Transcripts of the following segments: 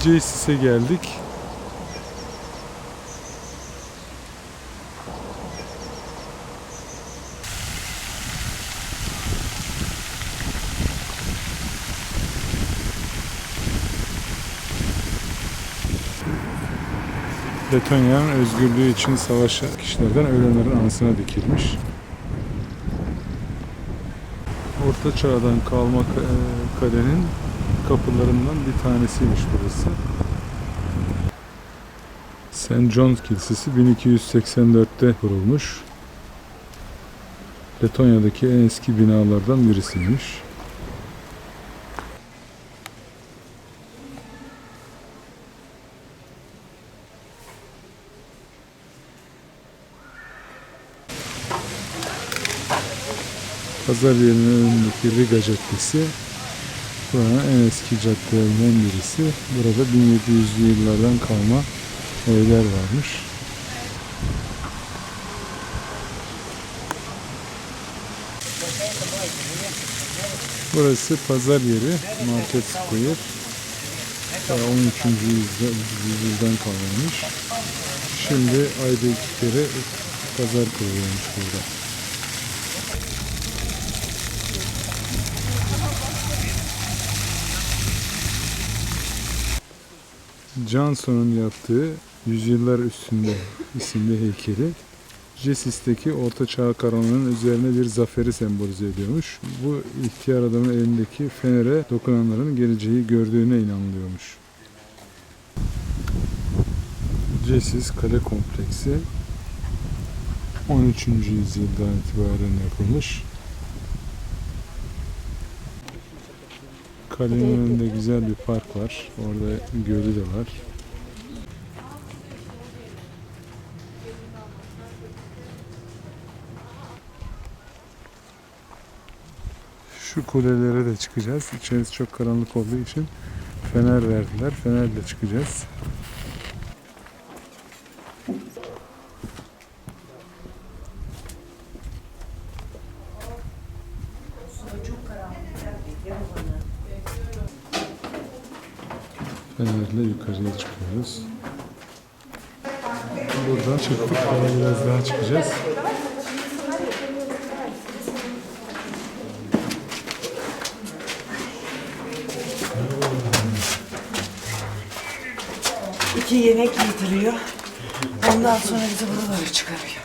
Jesis'e geldik. Letonya'nın özgürlüğü için savaşan kişilerden ölenlerin anısına dikilmiş. Orta Çağ'dan kalma ka- e, kalenin kapılarından bir tanesiymiş burası. St. John's Kilisesi 1284'te kurulmuş. Letonya'daki en eski binalardan birisiymiş. Pazar yerinin önündeki Riga Caddesi buranın en eski caddelerinden birisi. Burada 1700'lü yıllardan kalma evler varmış. Burası pazar yeri, Market Square. Ta 13. yüzyılda- yüzyıldan kalmış. Şimdi ayda iki kere pazar kuruluyormuş burada. Johnson'un yaptığı Yüzyıllar Üstünde isimli heykeli Jesis'teki Orta Çağ karanlığının üzerine bir zaferi sembolize ediyormuş. Bu ihtiyar adamın elindeki fenere dokunanların geleceği gördüğüne inanılıyormuş. Jesis Kale Kompleksi 13. yüzyıldan itibaren yapılmış. Kalenin önünde güzel bir park var. Orada gölü de var. Şu kulelere de çıkacağız. İçerisi çok karanlık olduğu için fener verdiler. Fenerle çıkacağız. Fenerle yukarıya çıkıyoruz. Buradan çıktık. Daha biraz daha çıkacağız. İki yemek yediriyor. Ondan sonra bizi buralara çıkarıyor.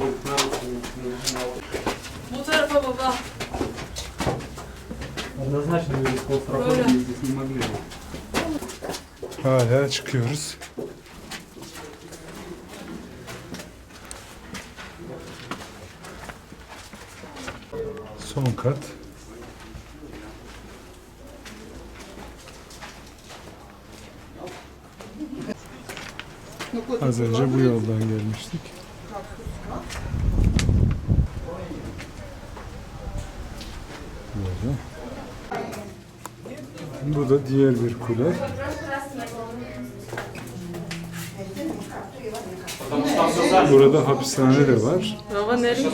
Bu tarafa baba. Однозначно мы с клаустрофобией здесь не могли бы. Hala çıkıyoruz. Son kat. Az önce bu yoldan gelmiştik. Böyle. Bu da diğer bir kule. Burada hapishane de var. Baba nereye?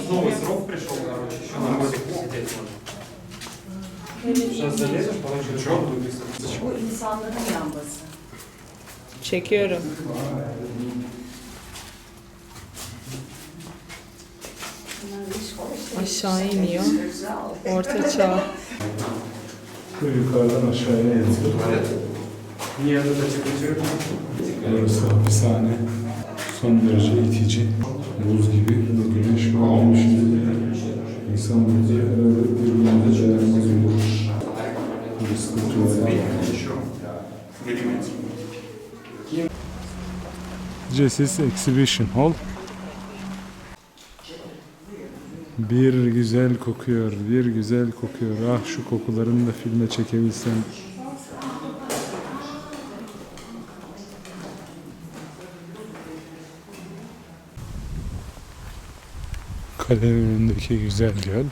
Çekiyorum. aşağı iniyor. Orta çağ. Bu yukarıdan aşağıya yatıyor. Niye yanında çıkıyor? Burası hapishane. Son derece itici. Buz gibi güneş olmuş. İnsan bizi herhalde birbirine dayanmaz olur. Burası da tuvalet. This exhibition hall. Bir güzel kokuyor, bir güzel kokuyor. Ah şu kokularını da filme çekebilsem. Kalenin önündeki güzel göl.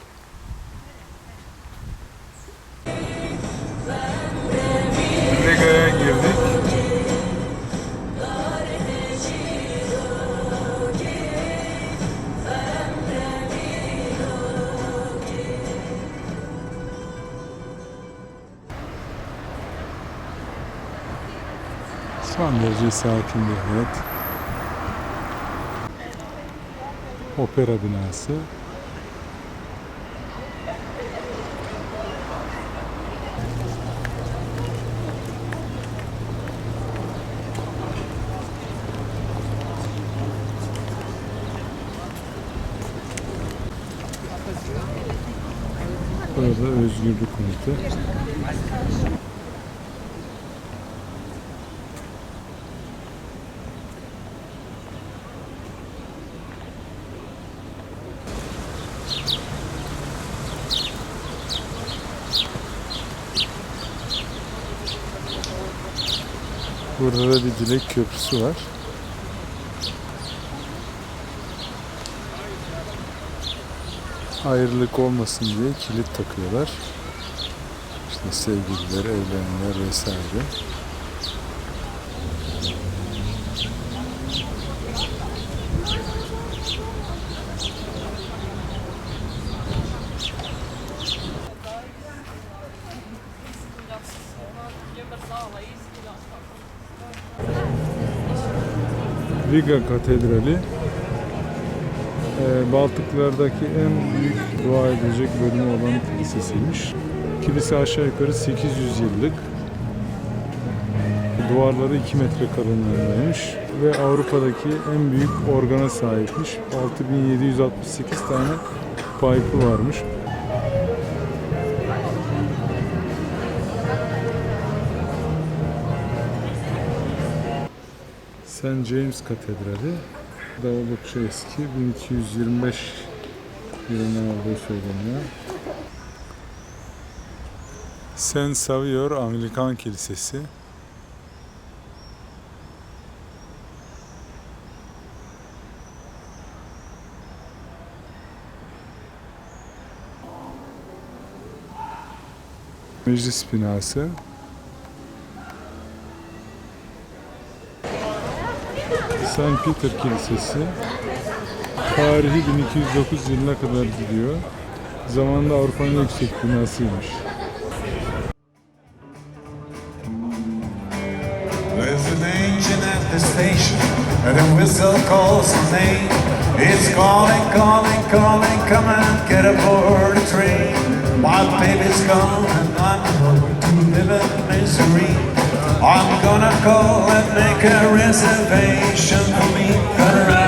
Son derece sakin bir hayat. Opera binası. Burada özgürlük konutu. Burada da bir dilek köprüsü var. Ayrılık olmasın diye kilit takıyorlar. İşte sevgililer, evlenenler vesaire. Riga Katedrali e, Baltıklardaki en büyük dua edilecek bölümü olan kilisesiymiş. Kilise aşağı yukarı 800 yıllık. Duvarları 2 metre kalınlığındaymış ve Avrupa'daki en büyük organa sahipmiş. 6768 tane pipe'ı varmış. St. James Katedrali da oldukça eski. 1225 yılından olduğu söyleniyor. Saint Savior Anglikan Kilisesi. Meclis binası. St. Peter Kilisesi tarihi 1209 yılına kadar gidiyor. Zamanında Avrupa'nın en yüksek binasıymış. There's an engine at the station, and a whistle calls her name. It's calling, calling, calling, come and get aboard the train. My baby's gone, and I'm going to live in misery. I'm gonna call and make a reservation for me. Gonna ride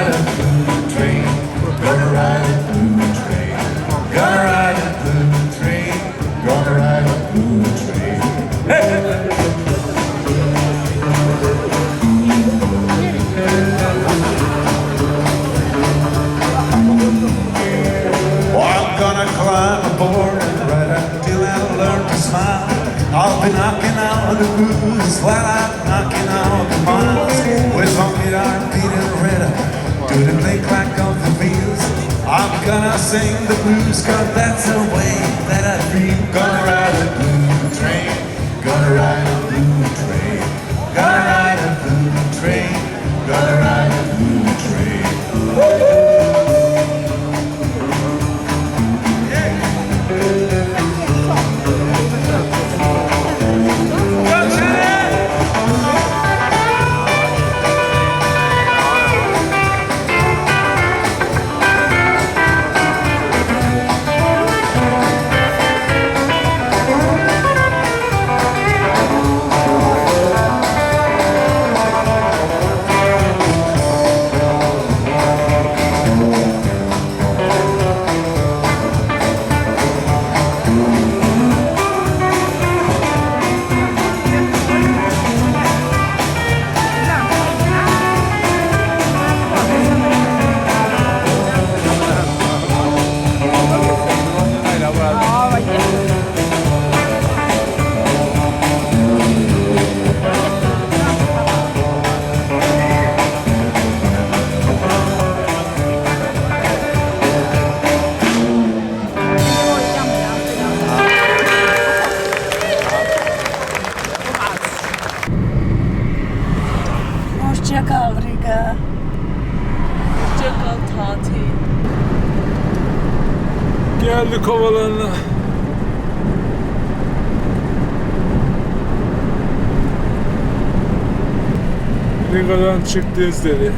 to the click clack of the wheels. I'm gonna sing the blues, cause that's the way that I feel. Gonna ride a blue train, gonna ride Geldik havalarına. Fabrikadan çıktınız dedi.